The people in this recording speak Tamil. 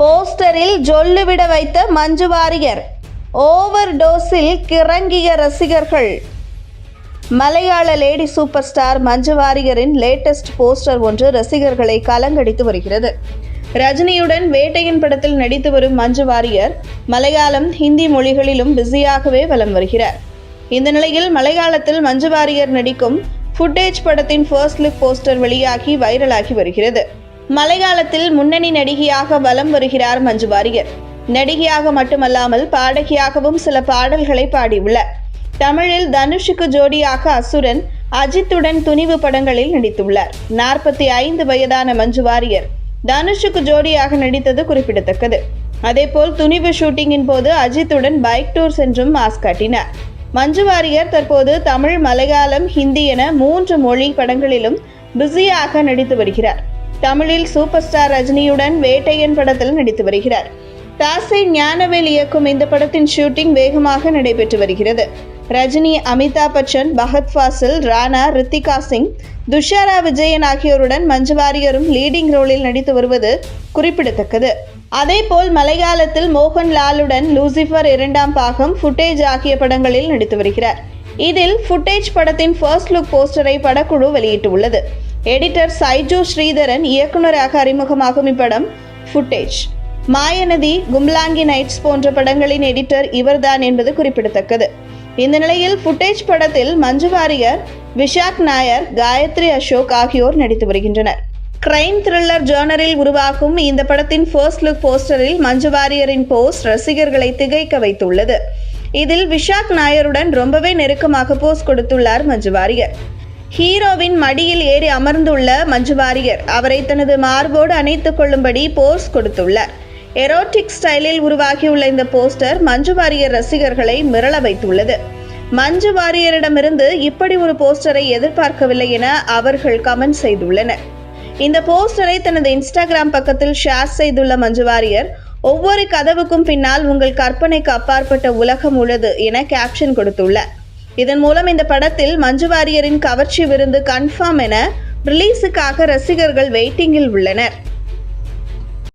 போஸ்டரில் ஜொல்லுவிட வைத்த மஞ்சு வாரியர். ஓவர் டோஸில் கிறங்கிய ரசிகர்கள். மலையாள லேடி சூப்பர் ஸ்டார் மஞ்சு வாரியரின் லேட்டஸ்ட் போஸ்டர் ஒன்று ரசிகர்களை கலங்கடித்து வருகிறது. ரஜினியுடன் வேட்டையின் படத்தில் நடித்து வரும் மஞ்சு வாரியர் மலையாளம் ஹிந்தி மொழிகளிலும் பிஸியாகவே வலம் வருகிறார். இந்த நிலையில் மலையாளத்தில் மஞ்சு வாரியர் நடிக்கும் ஃபுட்டேஜ் படத்தின் ஃபர்ஸ்ட் லுக் போஸ்டர் வெளியாகி வைரலாகி வருகிறது. மலையாளத்தில் முன்னணி நடிகையாக வலம் வருகிறார் மஞ்சு வாரியர் நடிகையாக மட்டுமல்லாமல் பாடகியாகவும் சில பாடல்களை பாடியுள்ளார். தமிழில் தனுஷுக்கு ஜோடியாக அசுரன் அஜித்துடன் துணிவு படங்களில் நடித்துள்ளார். நாற்பத்தி ஐந்து வயதான மஞ்சு வாரியர் தனுஷுக்கு ஜோடியாக நடித்தது குறிப்பிடத்தக்கது. அதேபோல் துணிவு ஷூட்டிங்கின் போது அஜித்துடன் பைக் டூர் சென்றும் மாஸ் காட்டினார். மஞ்சு வாரியர் தற்போது தமிழ் மலையாளம் ஹிந்தி என மூன்று மொழி படங்களிலும் பிஸியாக நடித்து வருகிறார். தமிழில் சூப்பர் ஸ்டார் ரஜினியுடன் வேட்டையன் படத்தில் நடித்து வருகிறார். தாசை ஞானவேல் இயக்கும் இந்த படத்தின் ஷூட்டிங் வேகமாக நடைபெற்று வருகிறது. ரஜினி அமிதாப் பச்சன் பகத் ஃபாசில் ராணா ரித்திகா சிங் துஷாரா விஜயன் ஆகியோருடன் மஞ்சு வாரியரும் லீடிங் ரோலில் நடித்து வருவது குறிப்பிடத்தக்கது. அதேபோல் மலையாளத்தில் மோகன் லாலுடன் லூசிஃபர் இரண்டாம் பாகம் ஃபுட்டேஜ் ஆகிய படங்களில் நடித்து வருகிறார். இதில் ஃபுட்டேஜ் படத்தின் ஃபர்ஸ்ட் லுக் போஸ்டரை படக்குழு வெளியிட்டுள்ளது. எடிட்டர் சைஜு ஸ்ரீதரன் இயக்குனராக அறிமுகமாகும் இப்படம். ஃபுட்டேஜ் மாயநதி கும்லாங்கி நைட்ஸ் போன்ற படங்களின் எடிட்டர் இவர்தான் என்பது குறிப்பிடத்தக்கது. இந்த நிலையில் ஃபுட்டேஜ் படத்தில் மஞ்சு வாரியர் விஷாக் நாயர் காயத்ரி அசோக் ஆகியோர் நடித்து வருகின்றனர். கிரைம் த்ரில்லர் ஜேர்னரில் உருவாகும் இந்த படத்தின் ஃபர்ஸ்ட் லுக் போஸ்டரில் மஞ்சு வாரியரின் போஸ்ட் ரசிகர்களை திகைக்க வைத்துள்ளது. இதில் விஷாக் நாயருடன் ரொம்பவே நெருக்கமாக போஸ் கொடுத்துள்ளார் மஞ்சு வாரியர். ஹீரோவின் மடியில் ஏறி அமர்ந்துள்ள மஞ்சு வாரியர் அவரை தனது மார்போடு அணைத்துக் கொள்ளும்படி போஸ் கொடுத்துள்ளார். எரோட்டிக் ஸ்டைலில் உருவாகியுள்ள இந்த போஸ்டர் மஞ்சு வாரியர் ரசிகர்களை மிரள வைத்துள்ளது. மஞ்சு வாரியரிடமிருந்து இப்படி ஒரு போஸ்டரை எதிர்பார்க்கவில்லை என அவர்கள் கமெண்ட் செய்துள்ளனர். இந்த போஸ்டரை தனது இன்ஸ்டாகிராம் பக்கத்தில் ஷேர் செய்துள்ள மஞ்சு வாரியர் ஒவ்வொரு கதவுக்கும் பின்னால் உங்கள் கற்பனைக்கு அப்பாற்பட்ட உலகம் உள்ளது என கேப்ஷன் கொடுத்துள்ளார். இதன் மூலம் இந்த படத்தில் மஞ்சு வாரியரின் கவர்ச்சி விருந்து கன்ஃபார்ம் என ரிலீஸுக்காக ரசிகர்கள் வெயிட்டிங்கில் உள்ளனர்.